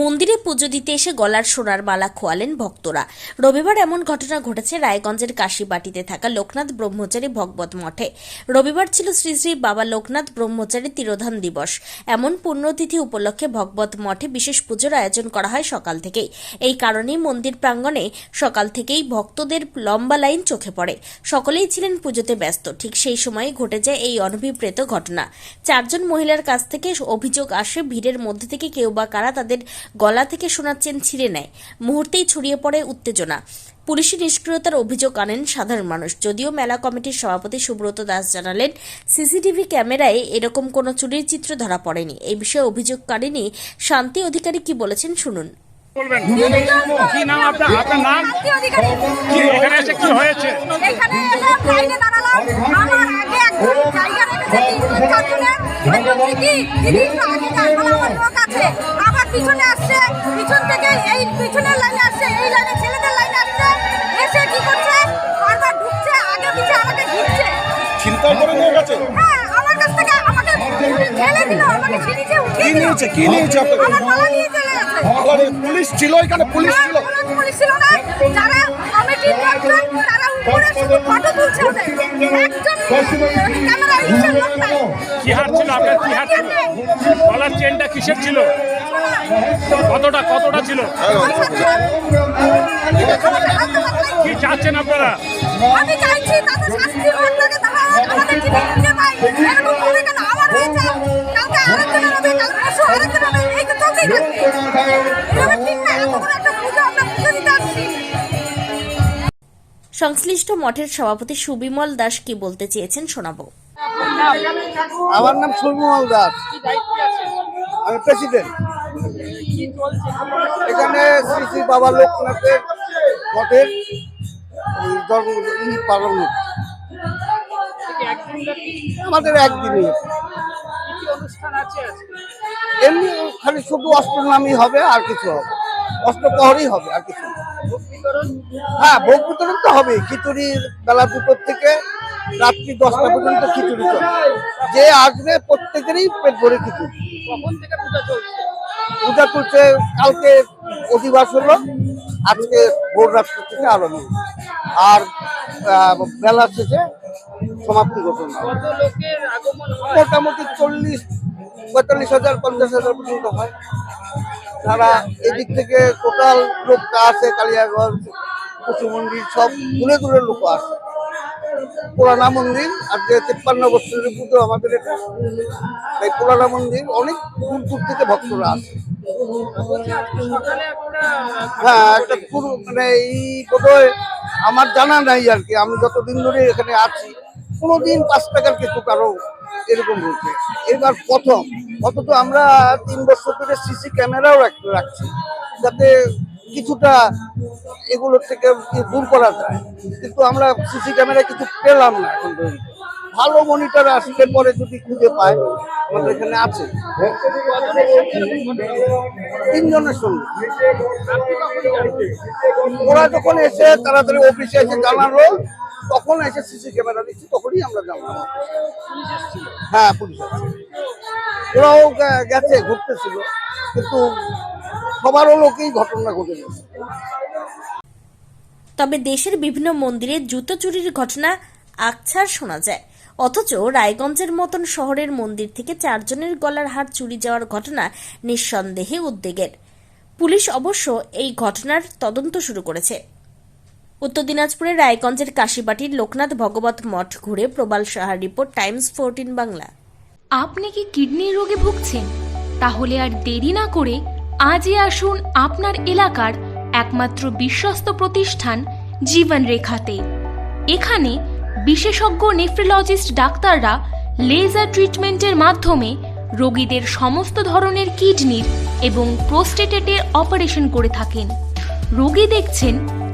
মন্দিরে পুজো দিতে এসে গলার সোনার মালা খোয়ালেন ভক্তরা। রবিবার এমন ঘটনা ঘটেছে, রায়গঞ্জের কাশীবাটিতে থাকা লোকনাথ ব্রহ্মচারী ভগবত মঠে। রবিবার ছিল শ্রী শ্রী বাবা লোকনাথ ব্রহ্মচারী তিরোধান দিবস। এমন পুণ্যতিথি উপলক্ষে ভগবত মঠে বিশেষ পুজোর আয়োজন করা হয় সকাল থেকেই। এই কারণেই মন্দির প্রাঙ্গণে সকাল থেকেই ভক্তদের লম্বা লাইন চোখে পড়ে। সকলেই ছিলেন পুজোতে ব্যস্ত, ঠিক সেই সময় ঘটে যায় এই অনভিপ্রেত ঘটনা। চারজন মহিলার কাছ থেকে অভিযোগ আসে, ভিড়ের মধ্যে থেকে কেউ বা কারা তাদের গলা থেকে সোনার চেন ছিঁড়ে নেয়। মুহূর্তেই ছড়িয়ে পড়ে উত্তেজনা। পুলিশি নিষ্ক্রিয়তার অভিযোগ আনেন সাধারণ মানুষ। যদিও মেলা কমিটির সভাপতি সুব্রত দাস জানালেন সিসিটিভি ক্যামেরায় এরকম কোনো চুরির চিত্র ধরা পড়েনি। এই বিষয়ে অভিযোগকারিনী শান্তি অধিকারী কি বলেছেন শুনুন। বলবেন। কি নাম আপনার? আপনার? নাম? কি এখানে এসে কি হয়েছে? এখানে এলাম, লাইনে দাঁড়ালাম। আমার আগে একটা জায়গা রেখেছে তিন চারজনের। দিদি আগে যান, বলে আমার লোক আছে। আমার পিছনে আসছে, পিছন থেকে এই পিছনের লাইনে আসছে, এই লাইনে ছেলেদের লাইনে আসছে। এসে কি করছে? বারবার ঢুকছে, আগে পিছে আমাকে ঘিরছে। চিন্তা করে নিয়ে গেছে হ্যাঁ, আমার কাছ থেকে আমাকে ঠেলে দিল, আমাকে উঠিয়ে কি দিল। নিয়েছে? কি নিয়েছে আপনাকে? আমার নিয়ে চলে গেছে। আরে পুলিশ ছিল এখানে পুলিশ হ্যাঁ, ছিল পুলিশ ছিল না। যারা কমিটির লোকজন, তারা উপরে শুধু ফটো তুলছে ওদের। একজন কি হার ছিল আপনার কি হার ছিল চেনটা কিসের ছিল কতটা কতটা ছিল কি চাচ্ছেন আপনারা আমি চাইছি তাদের। এরকম কাল পরশু আরেকজনের হবে। এই তো চলতেই থাকবে। এভাবে ঠিক না, এত সংশ্লিষ্ট মঠের সভাপতি সুবিমল দাস কি বলতে চেয়েছেন শোনাবো। আমার নাম সুরমল দাস। আমি প্রেসিডেন্ট এখানে শ্রী শ্রী বাবা লোকনাথের মঠের পালন আমাদের একদিনই। এমনি খালি শুধু অষ্টনামই হবে, আর কিছু হবে। অষ্টপ্রহরই হবে, আর কিছু। হ্যাঁ ভোগ বিতরণ তো হবে খিচুড়ির বেলা দুপুর থেকে রাত্রি দশটা পর্যন্ত খিচুড়ি চলে। যে আসবে প্রত্যেকেরই পেট ভরে খিচুড়ি। পূজা চলছে? কালকে অধিবাস হলো আজকে ভোর রাত্রি থেকে আরম্ভ। আর বেলা শেষে সমাপ্তি ঘোষণা। মোটামুটি চল্লিশ পঁয়তাল্লিশ হাজার পঞ্চাশ হাজার পর্যন্ত হয়। তারা এদিক থেকে টোটাল লোকটা আছে, কালিয়াগঞ্জ পশু মন্দির, সব দূরে দূরে লোক আসে পুরানা মন্দির আর যে তিপ্পান্ন বছরের পুজো আমাদের এটা। এই পুরানা মন্দির, অনেক দূর দূর থেকে ভক্তরা আসে। হ্যাঁ একটা পুরো মানে এই বোধহয় আমার জানা নাই আর কি, আমি যতদিন ধরে এখানে আছি, কোনোদিন পাঁচ টাকার কিছু কারও এরকম হয়েছে এবার প্রথম অথচ আমরা তিন বছর ধরে সিসি ক্যামেরাও রাখ- রাখছি, যাতে কিছুটা এগুলোর থেকে দূর করা যায়। কিন্তু আমরা সিসি ক্যামেরা কিছু পেলাম না এখন ভালো মনিটর আসলে পরে যদি খুঁজে পায় আমাদের এখানে আছে। তিনজনের সঙ্গে। ওরা যখন এসে তাড়াতাড়ি অফিসে এসে জানালো তখন এসে সিসি ক্যামেরা দিচ্ছি তখনই আমরা জানলাম হ্যাঁ পুলিশ আছে ওরাও গেছে ঘুরতেছিল। কিন্তু সবারও লোকেই ঘটনা ঘটে গেছে। তবে দেশের বিভিন্ন মন্দিরে জুতো চুরির ঘটনা আকছার শোনা যায়। অথচ রায়গঞ্জের মতন শহরের মন্দির থেকে চারজনের গলার হার চুরি যাওয়ার ঘটনা নিঃসন্দেহে উদ্বেগের। পুলিশ অবশ্য এই ঘটনার তদন্ত শুরু করেছে। উত্তর দিনাজপুরের রায়গঞ্জের কাশিবাটির লোকনাথ ভগবত মঠ ঘুরে প্রবাল সাহার রিপোর্ট, টাইমস ফোরটিন বাংলা। আপনি কি কিডনির রোগে ভুগছেন? তাহলে আর দেরি না করে আজই আসুন আপনার এলাকার একমাত্র বিশ্বস্ত প্রতিষ্ঠান জীবন রেখাতে এখানে বিশেষজ্ঞ নেফ্রোলজিস্ট ডাক্তাররা লেজার ট্রিটমেন্টের মাধ্যমে রোগীদের সমস্ত ধরনের কিডনির এবং প্রোস্টেটেটের অপারেশন করে থাকেন। রোগী দেখছেন